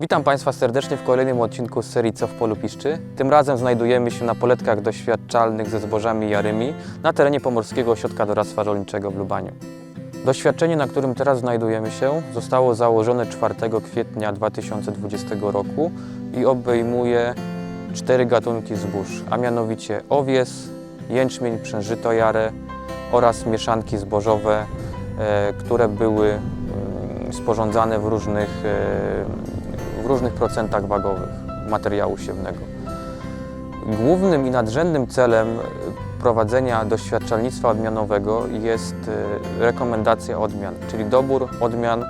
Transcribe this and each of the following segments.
Witam Państwa serdecznie w kolejnym odcinku serii Co w polu piszczy. Tym razem znajdujemy się na poletkach doświadczalnych ze zbożami jarymi na terenie Pomorskiego Ośrodka Doradztwa Rolniczego w Lubaniu. Doświadczenie, na którym teraz znajdujemy się, zostało założone 4 kwietnia 2020 roku i obejmuje cztery gatunki zbóż, a mianowicie owies, jęczmień, przężyto oraz mieszanki zbożowe, e, które były mm, sporządzane w różnych, e, różnych procentach wagowych materiału siewnego. Głównym i nadrzędnym celem prowadzenia doświadczalnictwa odmianowego jest e, rekomendacja odmian, czyli dobór odmian,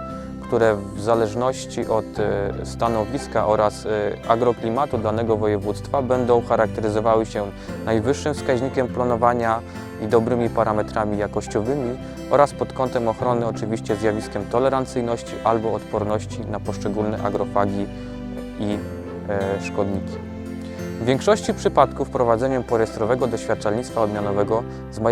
które w zależności od e, stanowiska oraz e, agroklimatu danego województwa będą charakteryzowały się najwyższym wskaźnikiem planowania i dobrymi parametrami jakościowymi oraz pod kątem ochrony oczywiście zjawiskiem tolerancyjności albo odporności na poszczególne agrofagi i e, szkodniki. W większości przypadków prowadzeniem porejestrowego doświadczalnictwa odmianowego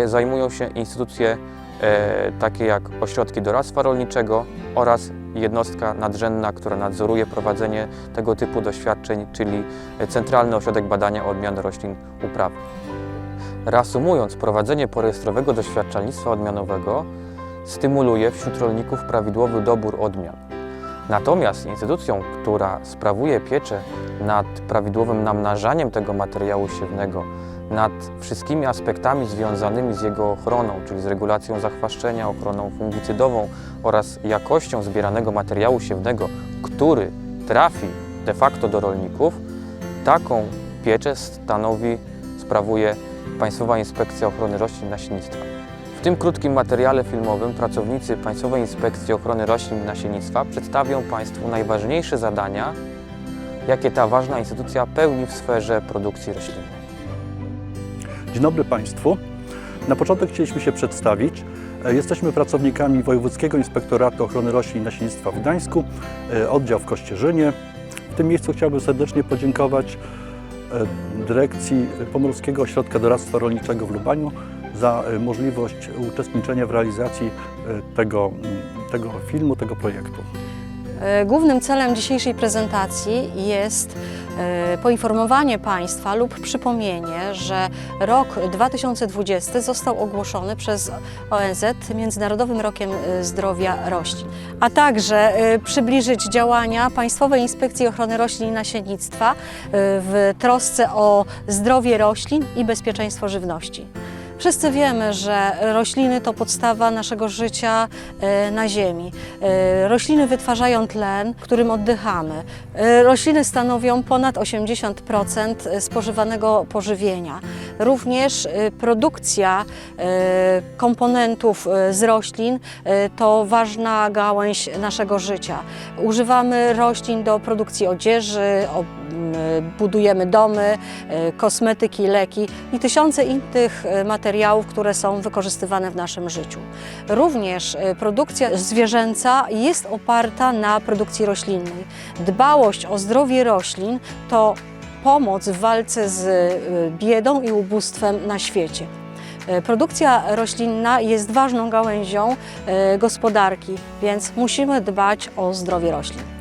zajmują się instytucje e, takie jak ośrodki doradztwa rolniczego oraz jednostka nadrzędna, która nadzoruje prowadzenie tego typu doświadczeń, czyli Centralny Ośrodek Badania Odmian Roślin Uprawy. Reasumując, prowadzenie porejestrowego doświadczalnictwa odmianowego stymuluje wśród rolników prawidłowy dobór odmian. Natomiast instytucją, która sprawuje pieczę nad prawidłowym namnażaniem tego materiału siewnego, nad wszystkimi aspektami związanymi z jego ochroną, czyli z regulacją zachwaszczenia, ochroną fungicydową oraz jakością zbieranego materiału siewnego, który trafi de facto do rolników, taką pieczę stanowi, sprawuje Państwowa Inspekcja Ochrony Roślin i Nasiennictwa. W tym krótkim materiale filmowym pracownicy Państwowej Inspekcji Ochrony Roślin i Nasiennictwa przedstawią Państwu najważniejsze zadania, jakie ta ważna instytucja pełni w sferze produkcji roślinnej. Dzień dobry Państwu. Na początek chcieliśmy się przedstawić. E, Jesteśmy pracownikami Wojewódzkiego Inspektoratu Ochrony Roślin i Nasiennictwa w Gdańsku, e, oddział w Kościerzynie. W tym miejscu chciałbym serdecznie podziękować e, dyrekcji Pomorskiego Ośrodka Doradztwa Rolniczego w Lubaniu za e, możliwość uczestniczenia w realizacji e, tego, tego filmu, tego projektu. E, Głównym celem dzisiejszej prezentacji jest e, poinformowanie Państwa lub przypomnienie, że rok 2020 został ogłoszony przez ONZ Międzynarodowym Rokiem e, Zdrowia Roślin, a także przybliżyć działania Państwowej Inspekcji Ochrony Roślin i Nasiennictwa w trosce o zdrowie roślin i bezpieczeństwo żywności. Wszyscy wiemy, że rośliny to podstawa naszego życia e, na Ziemi. E, Rośliny wytwarzają tlen, którym oddychamy. E, Rośliny stanowią ponad 80% spożywanego pożywienia. Również produkcja komponentów z roślin to ważna gałęź naszego życia. Używamy roślin do produkcji odzieży, budujemy domy, kosmetyki, leki i tysiące innych e, materiałów, które są wykorzystywane w naszym życiu. Również e, produkcja zwierzęca jest oparta na produkcji roślinnej. Dbałość o zdrowie roślin to pomoc w walce z e, biedą i ubóstwem na świecie. E, Produkcja roślinna jest ważną gałęzią gospodarki, więc musimy dbać o zdrowie roślin.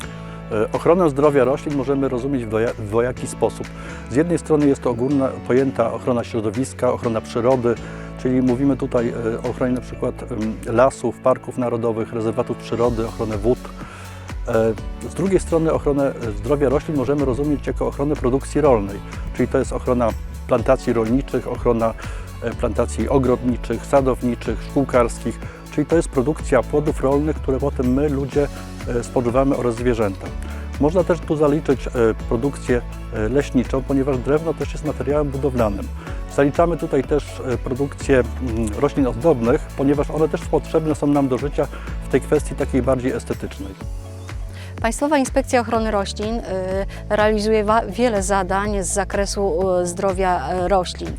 E, Ochronę zdrowia roślin możemy rozumieć w dwoja- w dwojaki sposób. Z jednej strony jest to ogólna pojęta ochrona środowiska, ochrona przyrody, czyli mówimy tutaj e, o ochronie na przykład lasów, parków narodowych, rezerwatów przyrody, ochronę wód. E, Z drugiej strony ochronę zdrowia roślin możemy rozumieć jako ochronę produkcji rolnej, czyli to jest ochrona plantacji rolniczych, ochrona plantacji ogrodniczych, sadowniczych, szkółkarskich, czyli to jest produkcja płodów rolnych, które potem my, ludzie, e, spożywamy oraz zwierzęta. Można też tu zaliczyć e, produkcję e, leśniczą, ponieważ drewno też jest materiałem budowlanym. Zaliczamy tutaj też produkcję mm, roślin ozdobnych, ponieważ one też potrzebne są nam do życia w tej kwestii takiej bardziej estetycznej. Państwowa Inspekcja Ochrony Roślin realizuje wiele zadań z zakresu zdrowia roślin.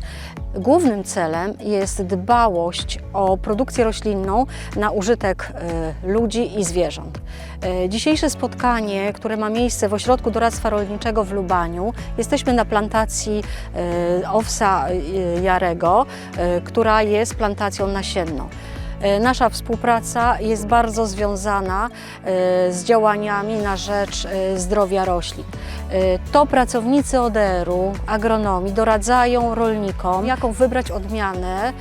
Głównym celem jest dbałość o produkcję roślinną na użytek y, ludzi i zwierząt. Y, Dzisiejsze spotkanie, które ma miejsce w Ośrodku Doradztwa Rolniczego w Lubaniu, jesteśmy na plantacji y, owsa jarego, która jest plantacją nasienną. E, Nasza współpraca jest bardzo związana e, z działaniami na rzecz e, zdrowia roślin. To pracownicy ODR-u, agronomii doradzają rolnikom, jaką wybrać odmianę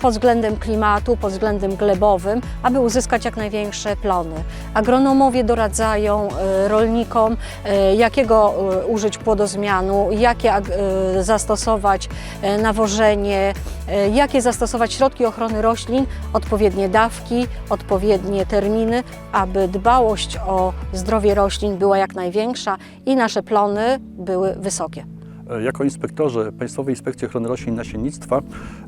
pod względem klimatu, pod względem glebowym, aby uzyskać jak największe plony. Agronomowie doradzają rolnikom, jakiego użyć płodozmianu, jakie zastosować nawożenie, jakie zastosować środki ochrony roślin, odpowiednie dawki, odpowiednie terminy, aby dbałość o zdrowie roślin była jak największa i nasze plony były wysokie. E, Jako inspektorzy Państwowej Inspekcji Ochrony Roślin i Nasiennictwa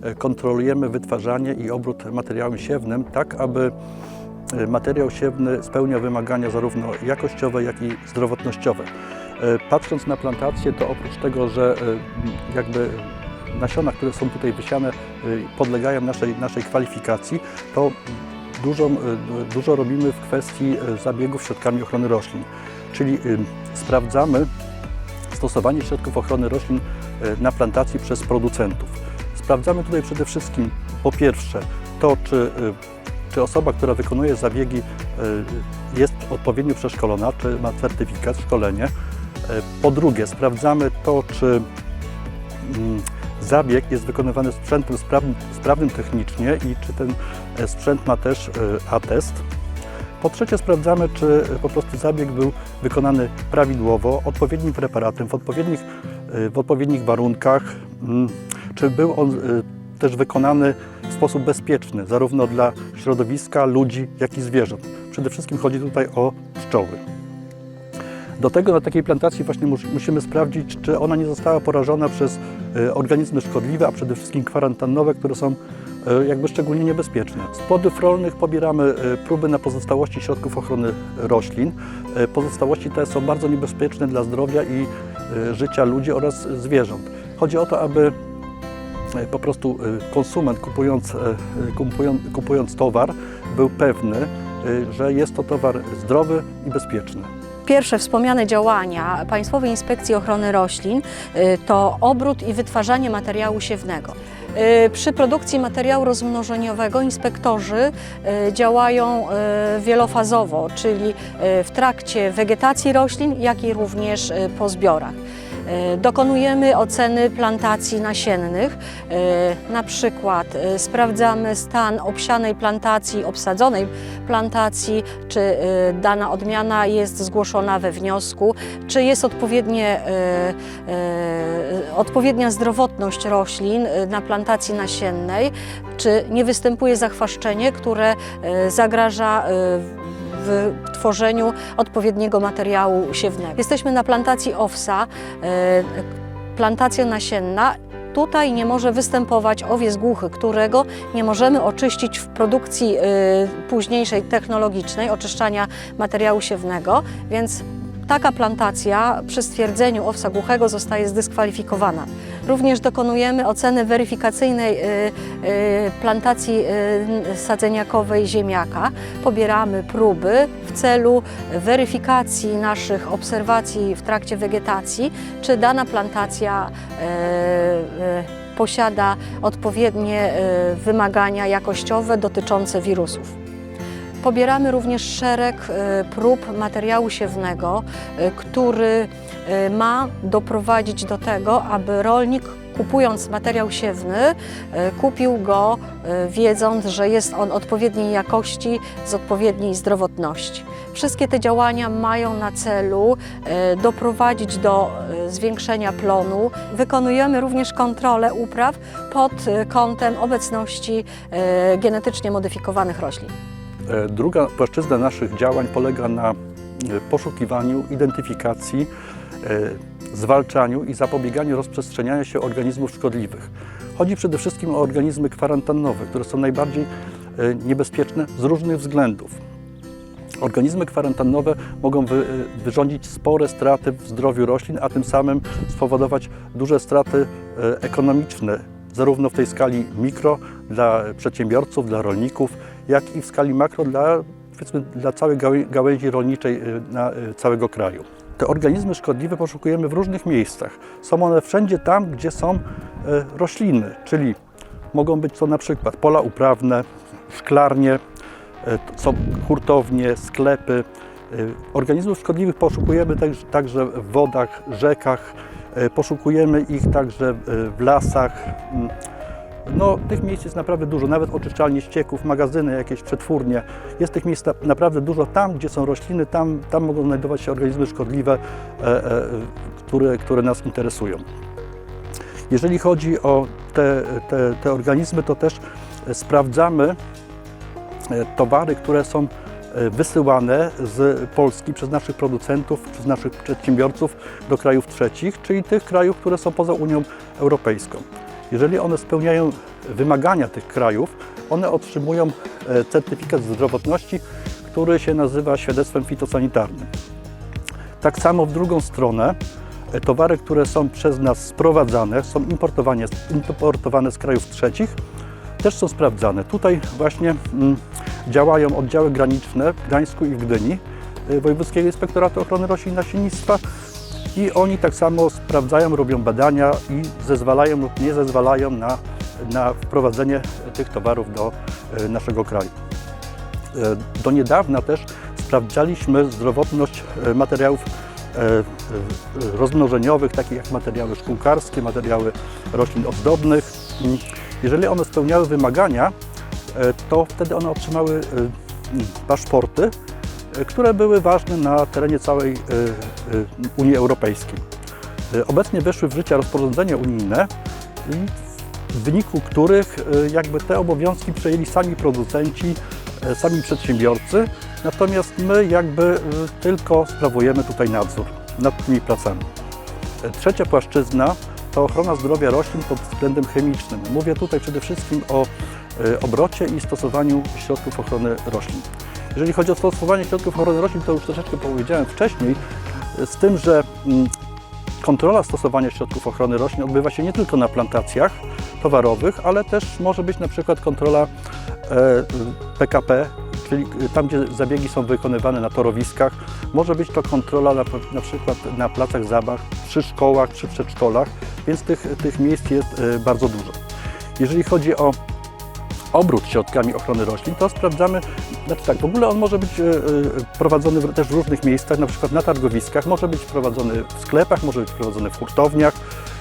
e, kontrolujemy wytwarzanie i obrót materiałem siewnym, tak aby e, materiał siewny spełniał wymagania zarówno jakościowe, jak i zdrowotnościowe. Patrząc na plantację, to oprócz tego, że jakby nasiona, które są tutaj wysiane, e, podlegają naszej, naszej kwalifikacji, to dużo, e, dużo robimy w kwestii e, zabiegów środkami ochrony roślin. Czyli sprawdzamy stosowanie środków ochrony roślin na plantacji przez producentów. Sprawdzamy tutaj przede wszystkim po pierwsze to, czy, czy osoba, która wykonuje zabiegi jest odpowiednio przeszkolona, czy ma certyfikat, szkolenie. Po drugie sprawdzamy to, czy mm, zabieg jest wykonywany sprzętem sprawnym, sprawnym technicznie i czy ten e, sprzęt ma też e, atest. Po trzecie sprawdzamy, czy po prostu zabieg był wykonany prawidłowo, odpowiednim preparatem, w odpowiednich, w odpowiednich warunkach, mm, czy był on też wykonany w sposób bezpieczny, zarówno dla środowiska, ludzi, jak i zwierząt. Przede wszystkim chodzi tutaj o pszczoły. Do tego na takiej plantacji właśnie mus- musimy sprawdzić, czy ona nie została porażona przez y, organizmy szkodliwe, a przede wszystkim kwarantannowe, które są y, jakby szczególnie niebezpieczne. Z płodów rolnych pobieramy y, próby na pozostałości środków ochrony roślin. Pozostałości te są bardzo niebezpieczne dla zdrowia i życia ludzi oraz zwierząt. Chodzi o to, aby po prostu konsument kupując, kupując, kupując towar był pewny, że jest to towar zdrowy i bezpieczny. Pierwsze wspomniane działania Państwowej Inspekcji Ochrony Roślin y, to obrót i wytwarzanie materiału siewnego. Y, Przy produkcji materiału rozmnożeniowego inspektorzy y, działają wielofazowo, czyli w trakcie wegetacji roślin, jak i również po zbiorach. Y, Dokonujemy oceny plantacji nasiennych. Y, Na przykład y, sprawdzamy stan obsianej plantacji, obsadzonej plantacji, czy dana odmiana jest zgłoszona we wniosku, czy jest odpowiednie, odpowiednia zdrowotność roślin na plantacji nasiennej, czy nie występuje zachwaszczenie, które zagraża w tworzeniu odpowiedniego materiału siewnego. Jesteśmy na plantacji owsa, y, plantacja nasienna. Tutaj nie może występować owiec głuchy, którego nie możemy oczyścić w produkcji y, późniejszej technologicznej oczyszczania materiału siewnego, więc taka plantacja przy stwierdzeniu owsa głuchego zostaje zdyskwalifikowana. Również dokonujemy oceny weryfikacyjnej y, y, plantacji y, sadzeniakowej ziemniaka. Pobieramy próby w celu weryfikacji naszych obserwacji w trakcie wegetacji, czy dana plantacja posiada odpowiednie wymagania jakościowe dotyczące wirusów. Pobieramy również szereg y, prób materiału siewnego, y, który y, ma doprowadzić do tego, aby rolnik kupując materiał siewny, kupił go wiedząc, że jest on odpowiedniej jakości, z odpowiedniej zdrowotności. Wszystkie te działania mają na celu doprowadzić do zwiększenia plonu. Wykonujemy również kontrolę upraw pod kątem obecności genetycznie modyfikowanych roślin. E, Druga płaszczyzna naszych działań polega na e, poszukiwaniu, identyfikacji, e, zwalczaniu i zapobieganiu rozprzestrzeniania się organizmów szkodliwych. Chodzi przede wszystkim o organizmy kwarantannowe, które są najbardziej niebezpieczne z różnych względów. Organizmy kwarantannowe mogą wy, wyrządzić spore straty w zdrowiu roślin, a tym samym spowodować duże straty ekonomiczne, zarówno w tej skali mikro dla przedsiębiorców, dla rolników, jak i w skali makro dla, dla całej gałę- gałęzi rolniczej y, na, y, całego kraju. Te organizmy szkodliwe poszukujemy w różnych miejscach. Są one wszędzie tam, gdzie są y, rośliny, czyli mogą być to na przykład pola uprawne, szklarnie, są hurtownie, sklepy. Organizmów szkodliwych poszukujemy także w wodach, rzekach, poszukujemy ich także e, w lasach. Mm, No, tych miejsc jest naprawdę dużo, nawet oczyszczalnie ścieków, magazyny, jakieś przetwórnie. Jest tych miejsc na- naprawdę dużo. Tam, gdzie są rośliny, tam, tam mogą znajdować się organizmy szkodliwe, e, e, które, które nas interesują. Jeżeli chodzi o te, te, te organizmy, to też e, sprawdzamy e, towary, które są e, wysyłane z Polski przez naszych producentów, przez naszych przedsiębiorców do krajów trzecich, czyli tych krajów, które są poza Unią Europejską. Jeżeli one spełniają wymagania tych krajów, one otrzymują e, certyfikat zdrowotności, który się nazywa świadectwem fitosanitarnym. Tak samo w drugą stronę e, towary, które są przez nas sprowadzane, są importowane, importowane z krajów trzecich, też są sprawdzane. Tutaj właśnie mm, działają oddziały graniczne w Gdańsku i w Gdyni y, Wojewódzkiego Inspektoratu Ochrony Roślin i Nasiennictwa i oni tak samo sprawdzają, robią badania i zezwalają lub nie zezwalają na, na wprowadzenie tych towarów do y, naszego kraju. Y, Do niedawna też sprawdzaliśmy zdrowotność materiałów rozmnożeniowych, takich jak materiały szkółkarskie, materiały roślin ozdobnych. Jeżeli one spełniały wymagania, to wtedy one otrzymały e, paszporty, e, które były ważne na terenie całej e, e, Unii Europejskiej. E, Obecnie weszły w życie rozporządzenia unijne, w wyniku których e, jakby te obowiązki przejęli sami producenci, e, sami przedsiębiorcy, natomiast my jakby e, tylko sprawujemy tutaj nadzór nad tymi pracami. E, Trzecia płaszczyzna to ochrona zdrowia roślin pod względem chemicznym. Mówię tutaj przede wszystkim o e, obrocie i stosowaniu środków ochrony roślin. Jeżeli chodzi o stosowanie środków ochrony roślin, to już troszeczkę powiedziałem wcześniej, e, z tym, że mm, kontrola stosowania środków ochrony roślin odbywa się nie tylko na plantacjach towarowych, ale też może być na przykład kontrola e, PKP, czyli tam, gdzie zabiegi są wykonywane na torowiskach. Może być to kontrola na, na przykład na placach zabaw, przy szkołach, przy przedszkolach, więc tych, tych miejsc jest e, bardzo dużo. Jeżeli chodzi o obrót środkami ochrony roślin, to sprawdzamy, znaczy tak, w ogóle on może być e, e, prowadzony też w różnych miejscach, na przykład na targowiskach, może być prowadzony w sklepach, może być prowadzony w hurtowniach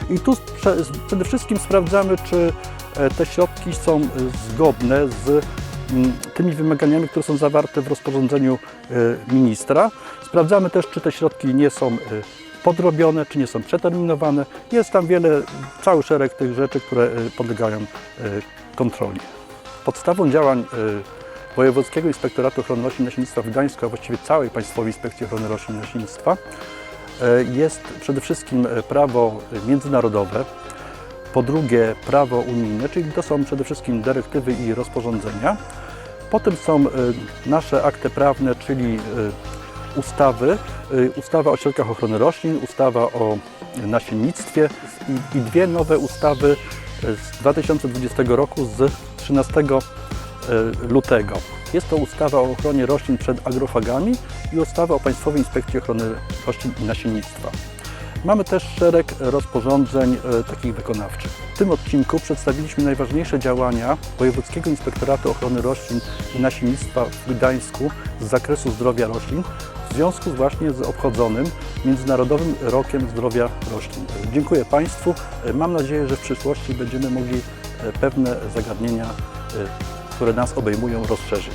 i tu prze, przede wszystkim sprawdzamy, czy e, te środki są zgodne z mm, tymi wymaganiami, które są zawarte w rozporządzeniu ministra. Sprawdzamy też, czy te środki nie są podrobione, czy nie są przeterminowane. Jest tam wiele, cały szereg tych rzeczy, które podlegają kontroli. Podstawą działań y, Wojewódzkiego Inspektoratu Ochrony Roślin i Nasiennictwa w Gdańsku, a właściwie całej Państwowej Inspekcji Ochrony Roślin i y, jest przede wszystkim y, prawo międzynarodowe, po drugie prawo unijne, czyli to są przede wszystkim dyrektywy i rozporządzenia. Potem są nasze akty prawne, czyli ustawy, ustawa o środkach ochrony roślin, ustawa o nasiennictwie i dwie nowe ustawy z 2020 roku z 13 e, lutego. Jest to ustawa o ochronie roślin przed agrofagami i ustawa o Państwowej Inspekcji Ochrony Roślin i Nasiennictwa. Mamy też szereg rozporządzeń e, takich wykonawczych. W tym odcinku przedstawiliśmy najważniejsze działania Wojewódzkiego Inspektoratu Ochrony Roślin i Nasiennictwa w Gdańsku z zakresu zdrowia roślin w związku właśnie z obchodzonym Międzynarodowym Rokiem Zdrowia Roślin. Dziękuję Państwu. E, Mam nadzieję, że w przyszłości będziemy mogli pewne zagadnienia, e, które nas obejmują, rozszerzyć.